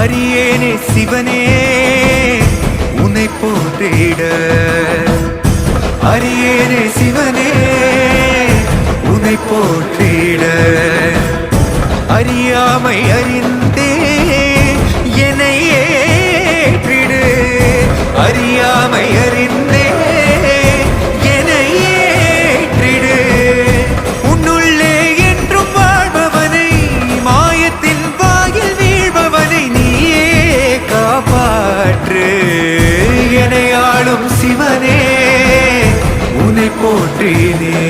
அரியேனே சிவனே உன்னை போற்றிட. அரியேனே சிவனே உன்னை போற்றிட. அறியாமை அறிந்தே என்னை ஏற்றிடு. அறியாமை அறி ஆளும் சிவனே உனை போற்றினே